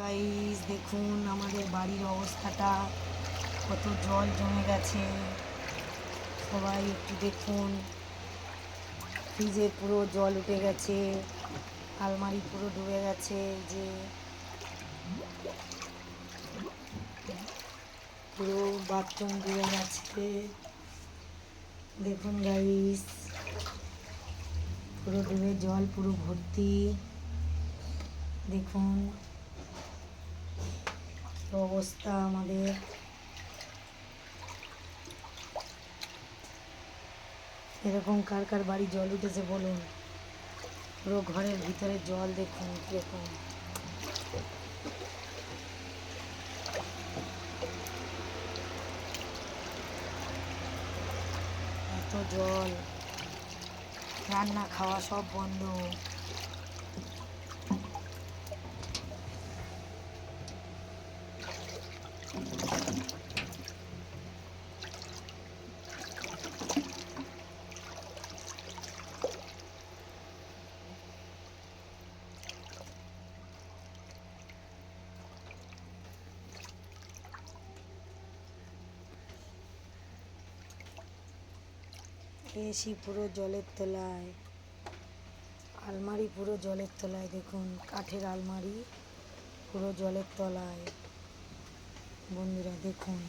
Guys দেখুন আমাদের বাড়ির অবস্থাটা, কত জল জমে গেছে। সবাই একটু দেখুন। ফ্রিজে পুরো জল উঠে গেছে, আলমারি পুরো ডুবে গেছে যে। পুরো বাথরুম ডুবে গেছে। দেখুন গাইস পুরো ডুবে জল, পুরো ভর্তি। দেখুন। অবস্থা আমাদের। এরকম কার কার বাড়ি জল উঠেছে বলুন? পুরো ঘরের ভিতরে জল দেখুন কীরকম এত জল। রান্না খাওয়া সব বন্ধ। এসি পুরো জলের তলায় আলমারি পুরো জলের তলায় দেখুন কাঠের আলমারি পুরো জলের তলায়। বন্ধুরা দেখুন।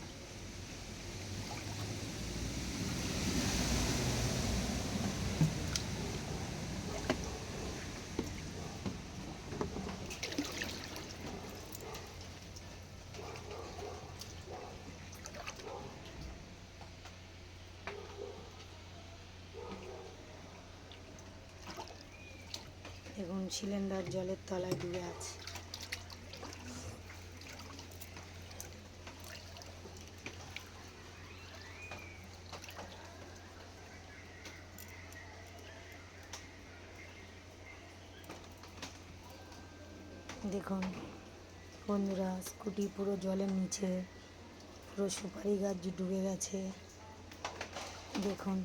দেখুন সিলিন্ডার জলের তলায় ডুবে আছে। দেখুন, বন্ধুরা, স্কুটি পুরো জলের নিচে, পুরো সুপারি গাছ ডুবে গেছে। দেখুন,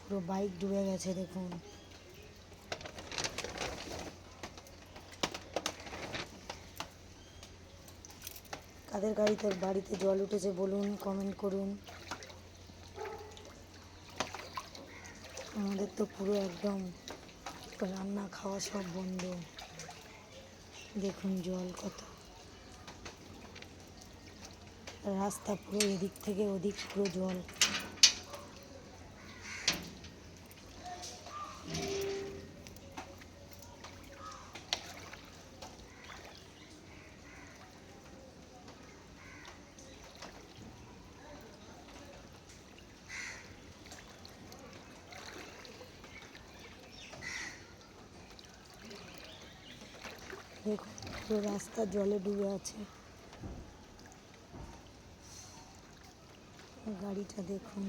পুরো বাইক ডুবে গেছে, দেখুন। কাদের গাড়িতে, বাড়িতে জল উঠেছে বলুন কমেন্ট করুন। আমাদের তো পুরো একদম রান্না খাওয়া সব বন্ধ। দেখুন জল কত। রাস্তা পুরো এদিক থেকে ওদিক পুরো জল। দেখুন পুরো রাস্তা জলে ডুবে আছে। গাড়িটা দেখুন।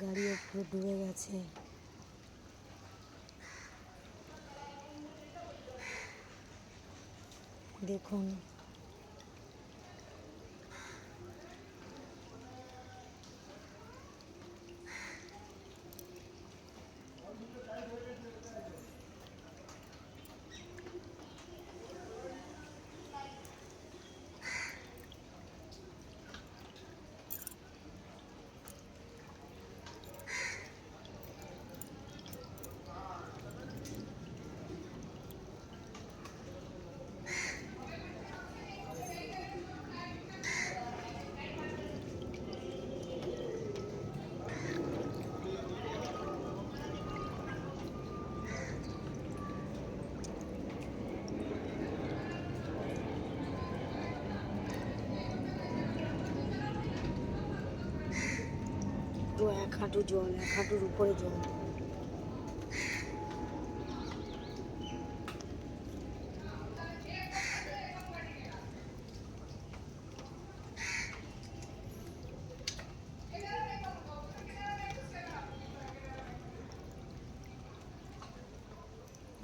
গাড়িও পুরো ডুবে গেছে। দেখুন। পুরো এক হাঁটু জল, এক হাঁটুর উপরে জল।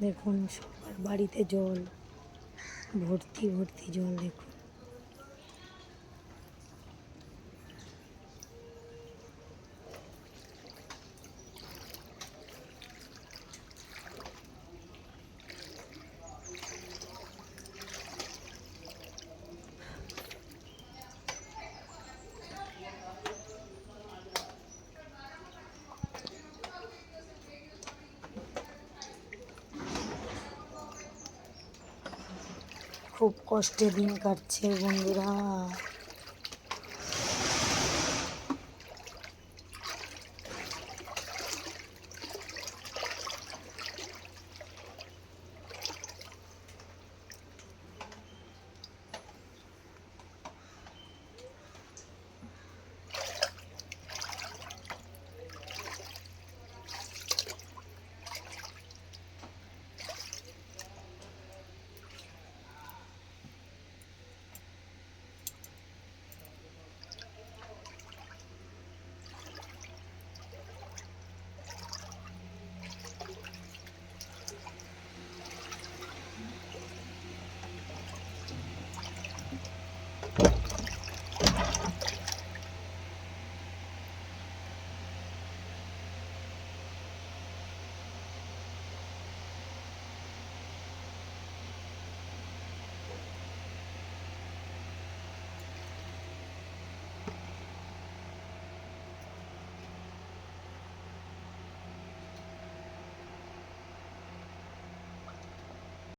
দেখুন, সবার বাড়িতে জল, ভর্তি ভর্তি জল, দেখুন। খুব কষ্টে দিন কাটছে বন্ধুরা।